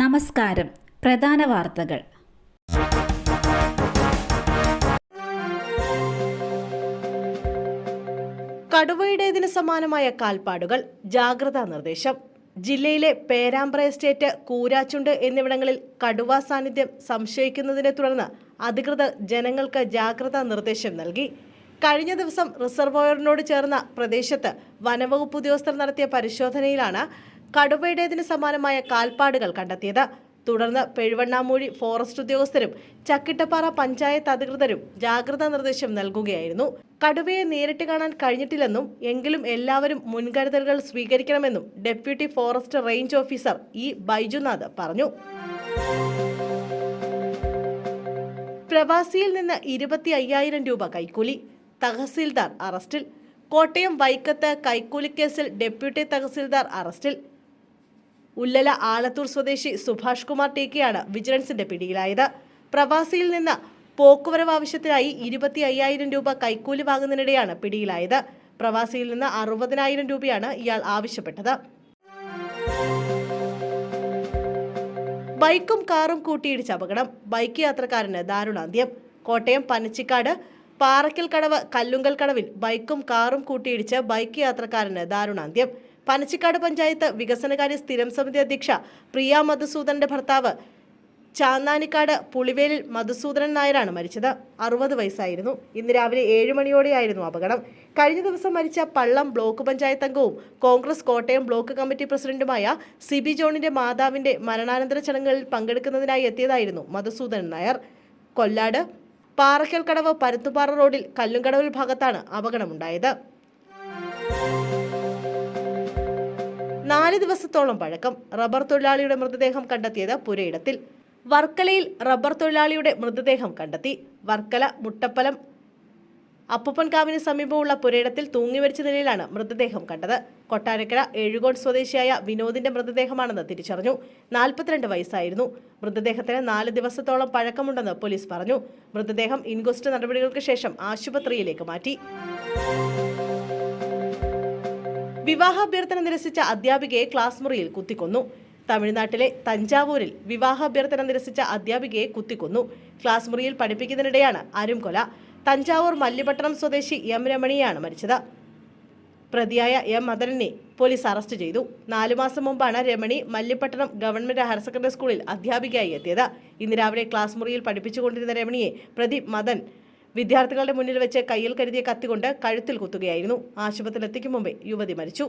നമസ്കാരം. പ്രധാന വാർത്തകൾ. കടുവയുടേതിന് സമാനമായ കാൽപ്പാടുകൾ ജാഗ്രതാ നിർദ്ദേശം. ജില്ലയിലെ പേരാമ്പ്ര എസ്റ്റേറ്റ് കൂരാച്ചുണ്ട് എന്നിവിടങ്ങളിൽ കടുവ സാന്നിധ്യം സംശയിക്കുന്നതിനെ തുടർന്ന് അധികൃതർ ജനങ്ങൾക്ക് ജാഗ്രതാ നിർദ്ദേശം നൽകി. കഴിഞ്ഞ ദിവസം റിസർവോയറിനോട് ചേർന്ന പ്രദേശത്ത് വനവകുപ്പ് ഉദ്യോഗസ്ഥർ നടത്തിയ പരിശോധനയിലാണ് കടുവയുടേതിന് സമാനമായ കാൽപ്പാടുകൾ കണ്ടെത്തിയത്. തുടർന്ന് പെഴുവണ്ണാമൂഴി ഫോറസ്റ്റ് ഉദ്യോഗസ്ഥരും ചക്കിട്ടപ്പാറ പഞ്ചായത്ത് അധികൃതരും ജാഗ്രതാ നിർദ്ദേശം നൽകുകയായിരുന്നു. കടുവയെ നേരിട്ട് കാണാൻ കഴിഞ്ഞിട്ടില്ലെന്നും എങ്കിലും എല്ലാവരും മുൻകരുതലുകൾ സ്വീകരിക്കണമെന്നും deputy forest range officer E Baijunath പറഞ്ഞു. പ്രവാസിയിൽ നിന്ന് ഇരുപത്തി അയ്യായിരം രൂപ കൈക്കൂലി തഹസീൽദാർ അറസ്റ്റിൽ. കോട്ടയം വൈക്കത്ത് കൈക്കൂലിക്കേസിൽ ഡെപ്യൂട്ടി തഹസീൽദാർ അറസ്റ്റിൽ. ഉല്ലല ആലത്തൂർ സ്വദേശി സുഭാഷ് കുമാർ ടേക്കയാണ് കെയാണ് വിജിലൻസിന്റെ പിടിയിലായത്. പ്രവാസിയിൽ നിന്ന് പോക്കുവരവ് ആവശ്യത്തിനായി ഇരുപത്തി അയ്യായിരം രൂപ കൈക്കൂലി വാങ്ങുന്നതിനിടെയാണ് പിടിയിലായത്. പ്രവാസിയിൽ നിന്ന് അറുപതിനായിരം രൂപയാണ് ഇയാൾ ആവശ്യപ്പെട്ടത്. ബൈക്കും കാറും കൂട്ടിയിടിച്ച അപകടം. ബൈക്ക് യാത്രക്കാരന് ദാരുണാന്ത്യം. കോട്ടയം പനച്ചിക്കാട് പാറക്കൽ കടവ് കല്ലുങ്കൽ കടവിൽ ബൈക്കും കാറും കൂട്ടിയിടിച്ച് ബൈക്ക് യാത്രക്കാരന് ദാരുണാന്ത്യം. പനച്ചിക്കാട് പഞ്ചായത്ത് വികസനകാര്യ സ്ഥിരം സമിതി അധ്യക്ഷ പ്രിയ മധുസൂദന്റെ ഭർത്താവ് ചാന്നാനിക്കാട് പുളിവേലിൽ മധുസൂദനൻ നായരാണ് മരിച്ചത്. അറുപത് വയസ്സായിരുന്നു. ഇന്ന് രാവിലെ ഏഴ് മണിയോടെയായിരുന്നു അപകടം. കഴിഞ്ഞ ദിവസം മരിച്ച പള്ളം ബ്ലോക്ക് പഞ്ചായത്ത് അംഗവും കോൺഗ്രസ് കോട്ടയം ബ്ലോക്ക് കമ്മിറ്റി പ്രസിഡന്റുമായ സിബി ജോണിന്റെ മാതാവിന്റെ മരണാനന്തര ചടങ്ങുകളിൽ പങ്കെടുക്കുന്നതിനായി എത്തിയതായിരുന്നു മധുസൂദനൻ നായർ. കൊല്ലാട് പാറക്കൽക്കടവ് പരുത്തുപാറ റോഡിൽ കല്ലുംകടവിൽ ഭാഗത്താണ് അപകടമുണ്ടായത്. നാല് ദിവസത്തോളം പഴക്കം റബ്ബർ തൊഴിലാളിയുടെ മൃതദേഹം കണ്ടെത്തിയത് പുരയിടത്തിൽ. വർക്കലയിൽ റബ്ബർ തൊഴിലാളിയുടെ മൃതദേഹം കണ്ടെത്തി. വർക്കല മുട്ടപ്പലം അപ്പുപ്പൻകാവിന് സമീപമുള്ള പുരയിടത്തിൽ തൂങ്ങിമരിച്ച നിലയിലാണ് മൃതദേഹം കണ്ടത്. കൊട്ടാരക്കര എഴുകോട് സ്വദേശിയായ വിനോദിന്റെ മൃതദേഹമാണെന്ന് തിരിച്ചറിഞ്ഞു. നാൽപ്പത്തിരണ്ട് വയസ്സായിരുന്നു. മൃതദേഹത്തിന് നാല് ദിവസത്തോളം പഴക്കമുണ്ടെന്ന് പോലീസ് പറഞ്ഞു. മൃതദേഹം ഇൻക്വസ്റ്റ് നടപടികൾക്ക് ശേഷം ആശുപത്രിയിലേക്ക് മാറ്റി. വിവാഹാഭ്യർത്ഥന നിരസിച്ച അധ്യാപികയെ ക്ലാസ് മുറിയിൽ കുത്തിക്കൊന്നു. തമിഴ്നാട്ടിലെ തഞ്ചാവൂരിൽ വിവാഹാഭ്യർത്ഥന നിരസിച്ച അധ്യാപികയെ കുത്തിക്കൊന്നു. ക്ലാസ് മുറിയിൽ പഠിപ്പിക്കുന്നതിനിടെയാണ് അരുംകൊല. തഞ്ചാവൂർ മല്ലിപട്ടണം സ്വദേശി എം രമണിയാണ് മരിച്ചത്. പ്രതിയായ എം മദനനെ പോലീസ് അറസ്റ്റ് ചെയ്തു. നാലു മാസം മുമ്പാണ് Ramani Mallipattanam government higher secondary സ്കൂളിൽ അധ്യാപികയായി എത്തിയത്. ഇന്ന് രാവിലെ ക്ലാസ് മുറിയിൽ പഠിപ്പിച്ചുകൊണ്ടിരുന്ന രമണിയെ പ്രതി മദൻ വിദ്യാർത്ഥികളുടെ മുന്നിൽ വെച്ച് കയ്യിൽ കരുതിയ കത്തികൊണ്ട് കഴുത്തിൽ കുത്തുകയായിരുന്നു. ആശുപത്രിയിലെത്തിക്കും മുമ്പേ യുവതി മരിച്ചു.